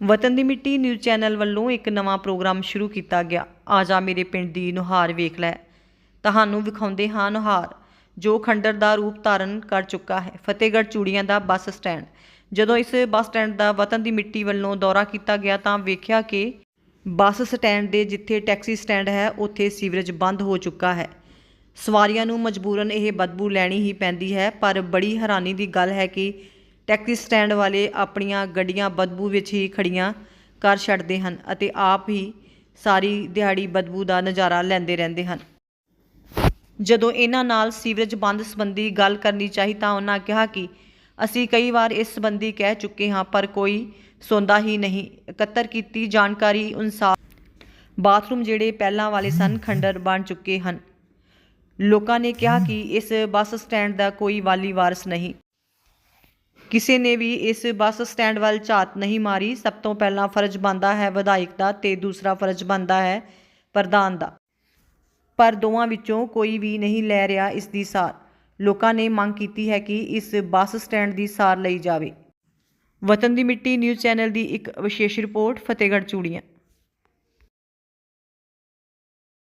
ਵਤਨ ਦੀ ਮਿੱਟੀ news channel ਵੱਲੋਂ ਇੱਕ ਨਵਾਂ ਪ੍ਰੋਗਰਾਮ ਸ਼ੁਰੂ ਕੀਤਾ ਗਿਆ। ਆ ਜਾ ਮੇਰੇ ਪਿੰਡ ਦੀ ਨੁਹਾਰ ਵੇਖ ਲੈ। ਤੁਹਾਨੂੰ ਵਿਖਾਉਂਦੇ ਹਾਂ ਨੁਹਾਰ, ਜੋ ਖੰਡਰ ਦਾ ਰੂਪ ਧਾਰਨ ਕਰ ਚੁੱਕਾ ਹੈ। ਫਤਿਹਗੜ੍ਹ ਚੂੜੀਆਂ ਦਾ ਬੱਸ ਸਟੈਂਡ। ਜਦੋਂ ਇਸ ਬੱਸ ਸਟੈਂਡ ਦਾ ਵਤਨ ਦੀ ਮਿੱਟੀ ਵੱਲੋਂ ਦੌਰਾ ਕੀਤਾ ਗਿਆ ਤਾਂ ਵੇਖਿਆ ਕਿ ਬੱਸ ਸਟੈਂਡ ਦੇ ਜਿੱਥੇ ਟੈਕਸੀ ਸਟੈਂਡ ਹੈ, ਉੱਥੇ ਸੀਵਰੇਜ ਬੰਦ ਹੋ ਚੁੱਕਾ ਹੈ। ਸਵਾਰੀਆਂ ਨੂੰ ਮਜਬੂਰਨ ਇਹ ਬਦਬੂ ਲੈਣੀ ਹੀ ਪੈਂਦੀ ਹੈ, ਪਰ ਬੜੀ ਹੈਰਾਨੀ ਦੀ ਗੱਲ ਹੈ ਕਿ ਟੈਕਸੀ ਸਟੈਂਡ ਵਾਲੇ ਆਪਣੀਆਂ ਗੱਡੀਆਂ ਬਦਬੂ ਵਿੱਚ ਹੀ ਖੜੀਆਂ ਕਰ ਛੱਡਦੇ ਹਨ ਅਤੇ ਆਪ ਹੀ ਸਾਰੀ ਦਿਹਾੜੀ ਬਦਬੂ ਦਾ ਨਜ਼ਾਰਾ ਲੈਂਦੇ ਰਹਿੰਦੇ ਹਨ। ਜਦੋਂ ਇਹਨਾਂ ਨਾਲ ਸੀਵਰੇਜ ਬੰਦ ਸੰਬੰਧੀ ਗੱਲ ਕਰਨੀ ਚਾਹੀ ਤਾਂ ਉਹਨਾਂ ਕਿਹਾ ਕਿ ਅਸੀਂ ਕਈ ਵਾਰ ਇਸ ਸੰਬੰਧੀ ਕਹਿ ਚੁੱਕੇ ਹਾਂ, ਪਰ ਕੋਈ ਸੁਣਦਾ ਹੀ ਨਹੀਂ। ਇਕੱਤਰ ਕੀਤੀ ਜਾਣਕਾਰੀ ਅਨੁਸਾਰ ਬਾਥਰੂਮ ਜਿਹੜੇ ਪਹਿਲਾਂ ਵਾਲੇ ਸਨ, ਖੰਡਰ ਬਣ ਚੁੱਕੇ ਹਨ। ਲੋਕਾਂ ਨੇ ਕਿਹਾ ਕਿ ਇਸ ਬੱਸ ਸਟੈਂਡ ਦਾ ਕੋਈ ਵਾਲੀ ਵਾਰਸ ਨਹੀਂ। ਕਿਸੇ ਨੇ ਵੀ ਇਸ ਬੱਸ ਸਟੈਂਡ ਵੱਲ ਝਾਤ ਨਹੀਂ ਮਾਰੀ। ਸਭ ਤੋਂ ਪਹਿਲਾਂ ਫਰਜ਼ ਬਣਦਾ ਹੈ ਵਿਧਾਇਕ ਦਾ ਤੇ ਦੂਸਰਾ ਫਰਜ਼ ਬਣਦਾ ਹੈ ਪ੍ਰਧਾਨ ਦਾ। ਪਰ ਦੋਵਾਂ ਵਿੱਚੋਂ ਕੋਈ ਵੀ ਨਹੀਂ ਲੈ ਰਿਹਾ ਇਸ ਦੀ ਸਾਰ। ਲੋਕਾਂ ਨੇ ਮੰਗ ਕੀਤੀ ਹੈ ਕਿ ਇਸ ਬੱਸ ਸਟੈਂਡ ਦੀ ਸਾਰ ਲਈ ਜਾਵੇ। ਵਤਨ ਦੀ ਮਿੱਟੀ ਨਿਊਜ਼ ਚੈਨਲ ਦੀ ਇੱਕ ਵਿਸ਼ੇਸ਼ ਰਿਪੋਰਟ, ਫਤਿਹਗੜ੍ਹ ਚੂੜੀਆਂ।